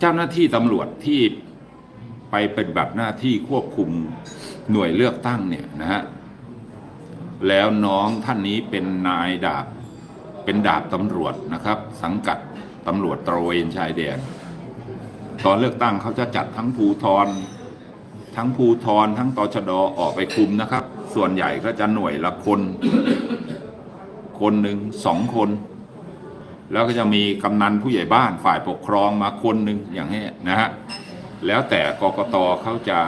เจ้าหน้าที่ตำรวจที่ไปปฏิบัติหน้าที่ควบคุมหน่วยเลือกตั้งเนี่ยนะฮะแล้วน้องท่านนี้เป็นนายดาบเป็นดาบตำรวจนะครับ สังกัดตำรวจตระเวนชายแดนตอนเลือกตั้งเขาจะจัดทั้งภูทร ทั้งภูทร ทั้งตชดออกไปคุมนะครับ ส่วนใหญ่ก็จะหน่วยละคน คนหนึ่งสองคน แล้วก็จะมีกำนันผู้ใหญ่บ้านฝ่ายปกครองมาคนหนึ่งอย่างนี้นะฮะแล้วแต่กกตเขาจะ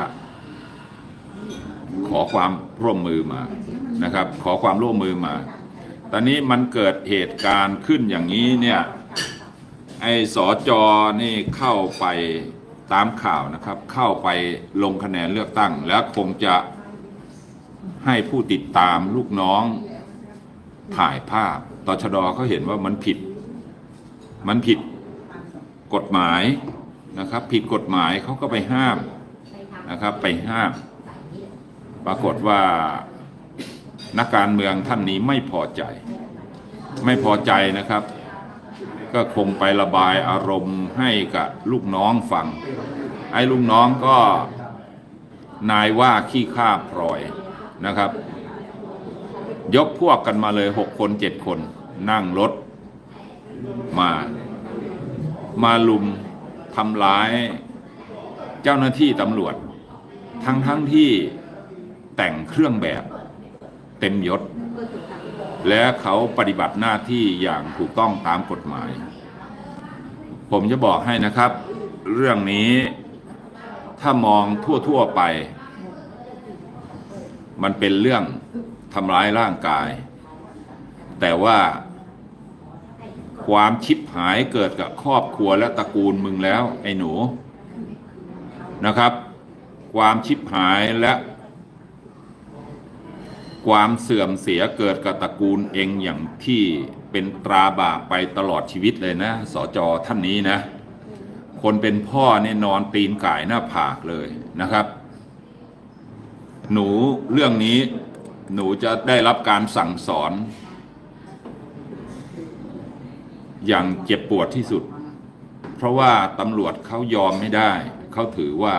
ขอความร่วมมือมานะครับ ขอความร่วมมือมา ตอนนี้มันเกิดเหตุการณ์ขึ้นอย่างนี้เนี่ยไอ้สอจอนี่เข้าไปตามข่าวนะครับ เข้าไปลงคะแนนเลือกตั้ง แล้วคงจะให้ผู้ติดตามลูกน้องถ่ายภาพตชดเขาเห็นว่ามันผิด มันผิดกฎหมายนะครับ ผิดกฎหมายเขาก็ไปห้ามนะครับ ไปห้าม ปรากฏว่านักการเมืองท่านนี้ไม่พอใจ ไม่พอใจนะครับ ก็คงไประบายอารมณ์ให้กับลูกน้องฟัง ไอ้ลูกน้องก็นายว่าขี้ข้าพลอยนะครับ ยกพวกกันมาเลยหกคนเจ็ดคน นั่งรถ มา มาลุมทำร้ายเจ้าหน้าที่ตำรวจ ทั้งทั้งที่แต่งเครื่องแบบเต็มยศ และเขาปฏิบัติหน้าที่อย่างถูกต้องตามกฎหมาย ผมจะบอกให้นะครับ เรื่องนี้ถ้ามองทั่ว ๆ ไป มันเป็นเรื่องทำร้ายร่างกาย แต่ว่า ความชิบหายเกิดกับครอบครัวและตระกูลมึงแล้ว ไอ้หนูนะครับ ความชิบหายและ ความเสื่อมเสียเกิดกับตระกูลเองอย่างที่เป็นตราบาปไปตลอดชีวิตเลยนะสจท่านนี้นะ คนเป็นพ่อเนี่ยนอนตีนก่ายหน้าผากเลยนะครับ หนูเรื่องนี้หนูจะได้รับการสั่งสอน อย่างเจ็บปวดที่สุด เพราะว่าตำรวจเขายอมไม่ได้ เขาถือว่า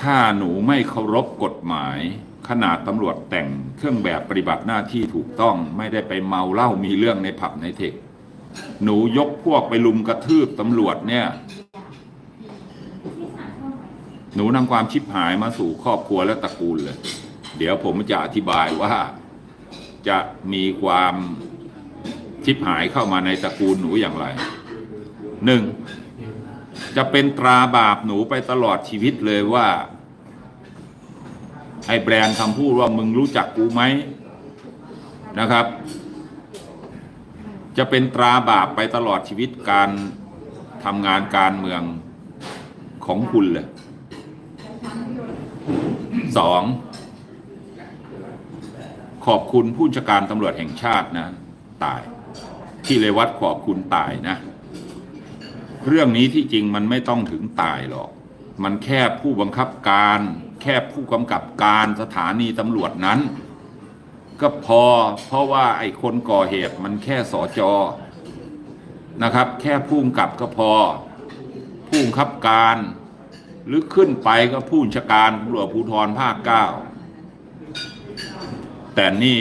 ถ้าหนูไม่เคารพกฎหมาย ขนาดตำรวจแต่งเครื่องแบบปฏิบัติหน้าที่ถูกต้อง ไม่ได้ไปเมาเหล้ามีเรื่องในผับในเทค หนูยกพวกไปลุมกระทืบตำรวจเนี่ย หนูนำความชิบหายมาสู่ครอบครัวและตระกูลเลย เดี๋ยวผมจะอธิบายว่าจะมีความ ชิบหายเข้ามาในตระกูลหนูอย่างไรหนึ่งจะเป็นตราบาปหนูไปตลอดชีวิตเลยว่า ไอ้แบรนด์คำพูดว่ามึงรู้จักกูไหมนะครับ จะเป็นตราบาปไปตลอดชีวิตการทำงานการเมืองของคุณเลยสองขอบคุณผู้จัดการตำรวจแห่งชาตินะ ตาย ที่เลวัดขอบคุณตายนะ เรื่องนี้ที่จริงมันไม่ต้องถึงตายหรอก มันแค่ผู้บังคับการ แค่ผู้กำกับการสถานีตำรวจนั้น ก็พอเพราะว่าไอ้คนก่อเหตุมันแค่สอจอนะครับ แค่ผู้กำกับก็พอ ผู้บังคับการหรือขึ้นไปก็ผู้บัญชาการตำรวจภูธรภาคเก้าแต่นี่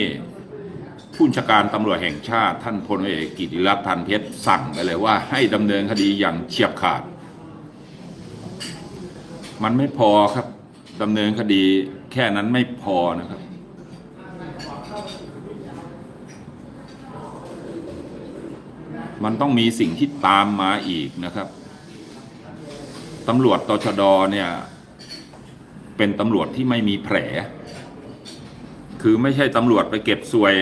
ผู้บัญชาการตำรวจแห่งชาติท่านพลเอกกิติรัตน์พันเพชรสั่งไปเลยว่า ให้ดำเนินคดีอย่างเฉียบขาด มันไม่พอครับดำเนินคดีแค่นั้นไม่พอนะครับ มันต้องมีสิ่งที่ตามมาอีกนะครับตำรวจตชดเนี่ย เป็นตำรวจที่ไม่มีแผล คือไม่ใช่ตำรวจไปเก็บสวย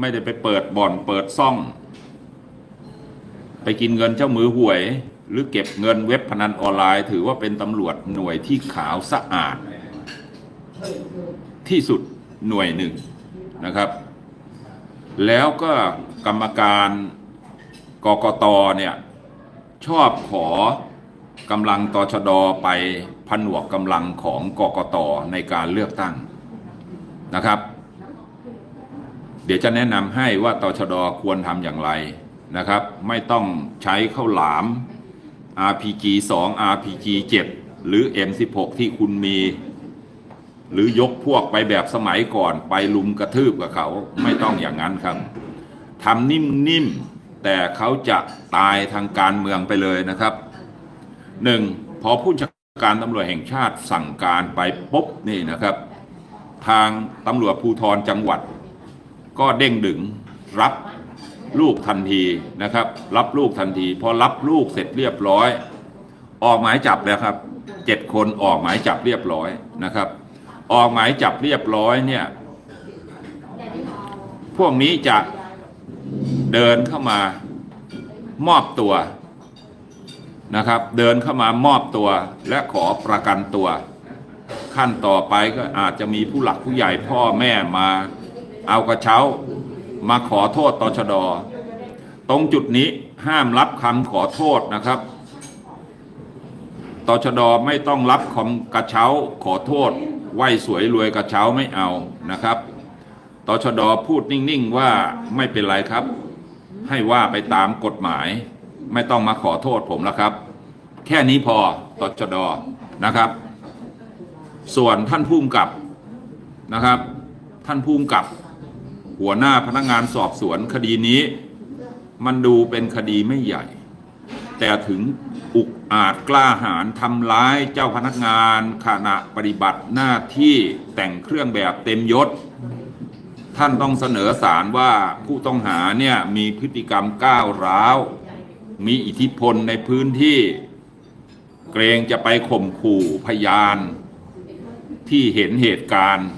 ไม่ได้ไปเปิดบ่อนเปิดซ่อง ไปกินเงินเจ้ามือหวย หรือเก็บเงินเว็บพนันออนไลน์ ถือว่าเป็นตำรวจหน่วยที่ขาวสะอาด ที่สุดหน่วยหนึ่งนะครับ แล้วก็กรรมการกกตเนี่ยชอบขอกำลังตชดไปผนวกกำลังของกกตในการเลือกตั้งนะครับ เดี๋ยวจะแนะนำให้ว่าตชดควรทำอย่างไรนะครับ ไม่ต้องใช้ข้าวหลาม RPG 2 RPG 7 หรือ M16 ที่คุณมี หรือยกพวกไปแบบสมัยก่อนไปลุมกระทืบกับเขาไม่ต้องอย่างนั้นครับทำนิ่มๆ แต่เขาจะตายทางการเมืองไปเลยนะครับหนึ่งพอผู้จัดการตำรวจแห่งชาติสั่งการไปปุ๊บนี่นะครับ ทางตำรวจภูธรจังหวัด ก็เด้งดึงรับลูกทันทีนะครับ รับลูกทันที พอรับลูกเสร็จเรียบร้อย ออกหมายจับแล้วครับเจ็ดคนออกหมายจับเรียบร้อยนะครับ ออกหมายจับเรียบร้อยเนี่ย พวกนี้จะเดินเข้ามามอบตัวนะครับ เดินเข้ามามอบตัวและขอประกันตัว ขั้นต่อไปก็อาจจะมีผู้หลักผู้ใหญ่พ่อแม่มา เอากระเช้ามาขอโทษตชด ตรงจุดนี้ห้ามรับคำขอโทษนะครับตชดไม่ต้องรับคำกระเช้าขอโทษไหวสวยรวยกระเช้าไม่เอานะครับตชดพูดนิ่งๆว่าไม่เป็นไรครับ ให้ว่าไปตามกฎหมาย ไม่ต้องมาขอโทษผมแล้วครับ แค่นี้พอตชดนะครับ ส่วนท่านผู้กำกับนะครับ ท่านผู้กำกับ หัวหน้าพนักงานสอบสวนคดีนี้ มันดูเป็นคดีไม่ใหญ่ แต่ถึงอุกอาจกล้าหาญทำร้ายเจ้าพนักงานขณะปฏิบัติหน้าที่แต่งเครื่องแบบเต็มยศ ท่านต้องเสนอสารว่าผู้ต้องหาเนี่ยมีพฤติกรรมก้าวร้าว มีอิทธิพลในพื้นที่ เกรงจะไปข่มขู่พยานที่เห็นเหตุการณ์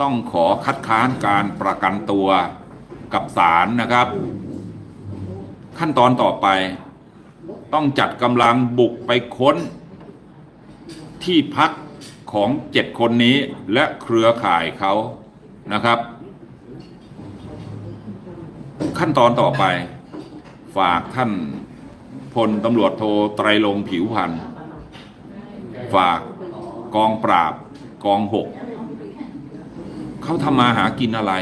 ต้องขอคัดค้านการประกันตัวกับศาลนะครับ ขั้นตอนต่อไป ต้องจัดกำลังบุกไปค้น ที่พักของเจ็ดคนนี้และเครือข่ายเขานะครับ ขั้นตอนต่อไป ฝากท่านพลตำรวจโทไตรลงผิวพันธ์ฝากกองปราบกองหก เขาทำมาหากินอะไร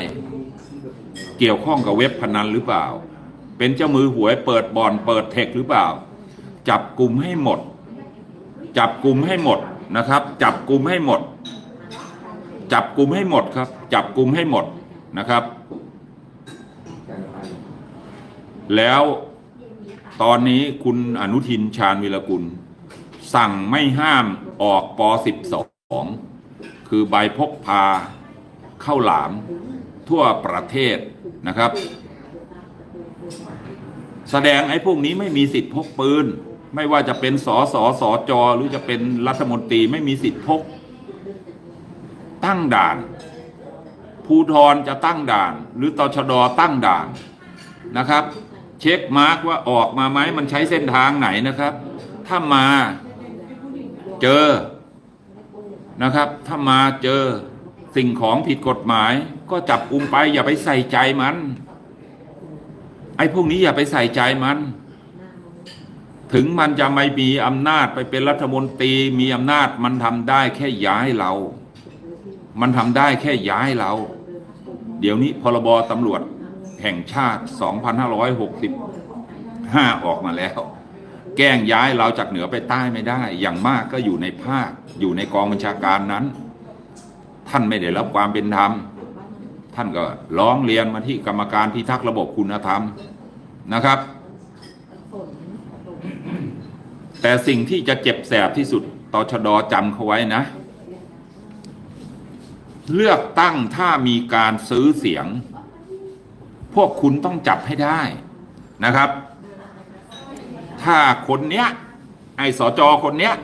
เกี่ยวข้องกับเว็บพนันหรือเปล่า เป็นเจ้ามือหวยเปิดบอลเปิดเทคหรือเปล่า จับกลุ่มให้หมด จับกลุ่มให้หมดนะครับ จับกลุ่มให้หมด จับกลุ่มให้หมดครับ จับกลุ่มให้หมดนะครับ แล้วตอนนี้คุณอนุทินชาญวิรกุล สั่งไม่ห้ามออกป .12 คือใบพกพา ข้าหลามทั่วประเทศนะครับ แสดงไอ้พวกนี้ไม่มีสิทธิ์พกปืน ไม่ว่าจะเป็นสอสอสอจอหรือจะเป็นรัฐมนตรีไม่มีสิทธิ์พก ตั้งด่านภูทรจะตั้งด่าน หรือตชดตั้งด่านนะครับ เช็คมาร์กว่าออกมาไหมมันใช้เส้นทางไหนนะครับ ถ้ามาเจอนะครับ ถ้ามาเจอ สิ่งของผิดกฎหมาย ก็จับกุมไป อย่าไปใส่ใจมัน ไอ้พวกนี้อย่าไปใส่ใจมัน ถึงมันจะไม่มีอำนาจไปเป็นรัฐมนตรีมีอำนาจมันทำได้แค่ย้ายเรา มันทำได้แค่ย้ายเรา เดี๋ยวนี้พรบตำรวจแห่งชาติ 2565 ออกมาแล้ว แกล้งย้ายเราจากเหนือไปใต้ไม่ได้ อย่างมากก็อยู่ในภาค อยู่ในกองบัญชาการนั้น ท่านไม่ได้รับความเป็นธรรม ท่านก็ร้องเรียนมาที่กรรมการพิทักษ์ระบบคุณธรรมนะครับ แต่สิ่งที่จะเจ็บแสบที่สุดตชดจำเขาไว้นะ เลือกตั้งถ้ามีการซื้อเสียง พวกคุณต้องจับให้ได้นะครับ ถ้าคนเนี้ยไอ้สจคนเนี้ย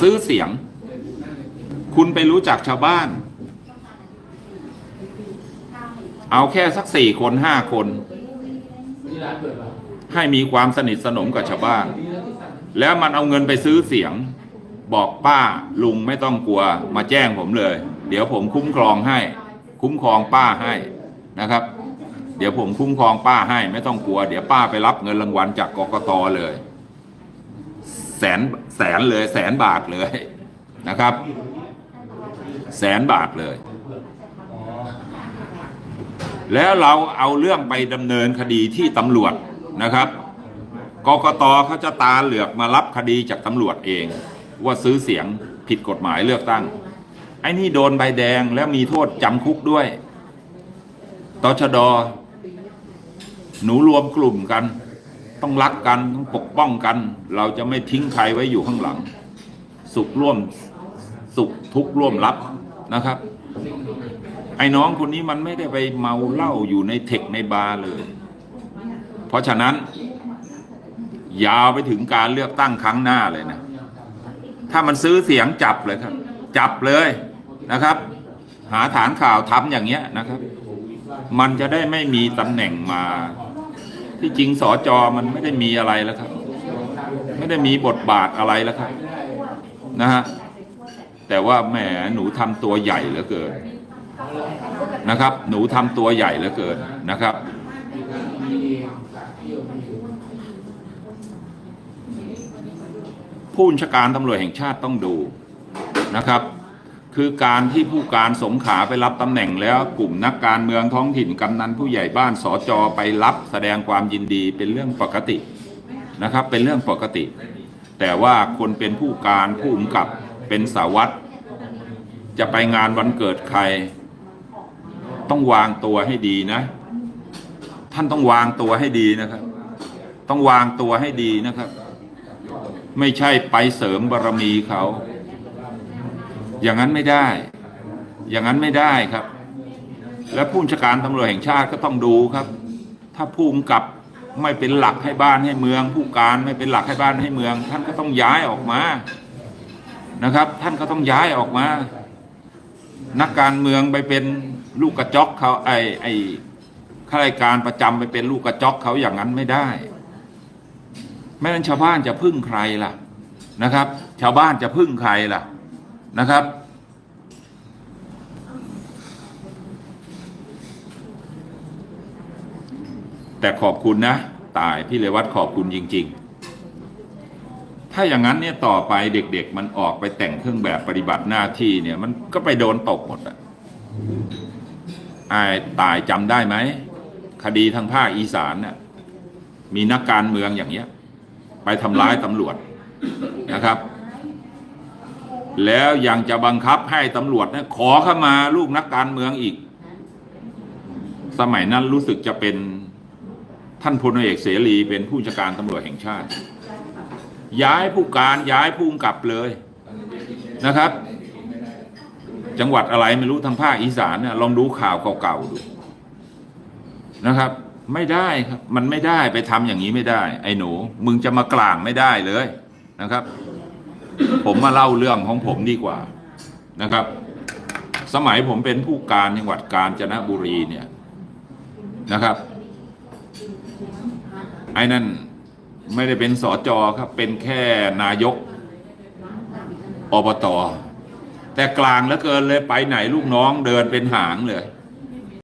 ซื้อเสียง คุณไปรู้จักชาวบ้าน เอาแค่สักสี่คนห้าคน ให้มีความสนิทสนมกับชาวบ้าน แล้วมันเอาเงินไปซื้อเสียง บอกป้าลุงไม่ต้องกลัวมาแจ้งผมเลย เดี๋ยวผมคุ้มครองให้ คุ้มครองป้าให้นะครับ เดี๋ยวผมคุ้มครองป้าให้ไม่ต้องกลัว เดี๋ยวป้าไปรับเงินรางวัลจากกกตเลย แสนแสนเลยแสนบาทเลยนะครับ แสนบาทเลย แล้วเราเอาเรื่องไปดำเนินคดีที่ตำรวจนะครับกกตเขาจะตาเหลือกมารับคดีจากตำรวจเอง ว่าซื้อเสียงผิดกฎหมายเลือกตั้ง ไอ้นี่โดนใบแดงแล้วมีโทษจำคุกด้วยตชดหนูรวมกลุ่มกัน ต้องรักกัน ต้องปกป้องกัน เราจะไม่ทิ้งใครไว้อยู่ข้างหลัง สุขร่วมสุขทุกข์ร่วมรับ นะครับ ไอ้น้องคนนี้มันไม่ได้ไปเมาเหล้าอยู่ในเทคในบาร์เลย เพราะฉะนั้น ยาวไปถึงการเลือกตั้งครั้งหน้าเลยนะ ถ้ามันซื้อเสียงจับเลยครับ จับเลยนะครับ หาฐานข่าวทำอย่างเงี้ยนะครับ มันจะได้ไม่มีตำแหน่งมา ที่จริงสอจอมันไม่ได้มีอะไรแล้วครับ ไม่ได้มีบทบาทอะไรแล้วครับ นะฮะ แต่ว่าแหมหนูทำตัวใหญ่เหลือเกินนะครับ หนูทำตัวใหญ่เหลือเกินนะครับ ผู้บัญชาการตำรวจแห่งชาติต้องดูนะครับ คือการที่ผู้การสงขาไปรับตำแหน่งแล้วกลุ่มนักการเมืองท้องถิ่นกำนันผู้ใหญ่บ้านสจไปรับแสดงความยินดีเป็นเรื่องปกตินะครับ เป็นเรื่องปกติ แต่ว่าคนเป็นผู้การผู้กำกับ เป็นสาวัตจะไปงานวันเกิดใคร ต้องวางตัวให้ดีนะ ท่านต้องวางตัวให้ดีนะครับ ต้องวางตัวให้ดีนะครับ ไม่ใช่ไปเสริมบารมีเขา อย่างนั้นไม่ได้ อย่างนั้นไม่ได้ครับ และผู้บัญชการตำรวจแห่งชาติก็ต้องดูครับ ถ้าผู้กำกับไม่เป็นหลักให้บ้านให้เมือง ผู้การไม่เป็นหลักให้บ้านให้เมือง ท่านก็ต้องย้ายออกมา นะครับ ท่านก็ต้องย้ายออกมา นักการเมืองไปเป็นลูกกระจอกเขาไอไอข้าราชการประจำไปเป็นลูกกระจอกเขาอย่างนั้นไม่ได้ไม่นั้นชาวบ้านจะพึ่งใครล่ะนะครับ ชาวบ้านจะพึ่งใครล่ะนะครับ แต่ขอบคุณนะ ตายพี่เลวัตขอบคุณจริง ๆ ถ้าอย่างนั้นเนี่ยต่อไปเด็กๆ มันออกไปแต่งเครื่องแบบปฏิบัติหน้าที่เนี่ย มันก็ไปโดนตกหมดอะไอ้ตายจำได้ไหม คดีทางภาคอีสานน่ะมีนักการเมืองอย่างเงี้ย ไปทำร้ายตำรวจนะครับ แล้วยังจะบังคับให้ตำรวจเนี่ยขอเข้ามาลูกนักการเมืองอีก สมัยนั้นรู้สึกจะเป็นท่านพลเอกเสรีเป็นผู้จัดการตำรวจแห่งชาติ ย้ายผู้การย้ายผู้กำกับเลยนะครับ จังหวัดอะไรไม่รู้ทางภาคอีสานเนี่ยลองดูข่าวเก่าๆดูนะครับ ไม่ได้ครับ มันไม่ได้ไปทำอย่างนี้ไม่ได้ ไอ้หนู มึงจะมากลางไม่ได้เลยนะครับ ผมมาเล่าเรื่องของผมดีกว่านะครับ สมัยผมเป็นผู้การจังหวัดกาญจนบุรีเนี่ยนะครับ ไอ้นั่น ไม่ได้เป็นสอจอครับ เป็นแค่นายกอบตแต่กลางเหลือเกินเลยไปไหนลูกน้องเดินเป็นหางเลย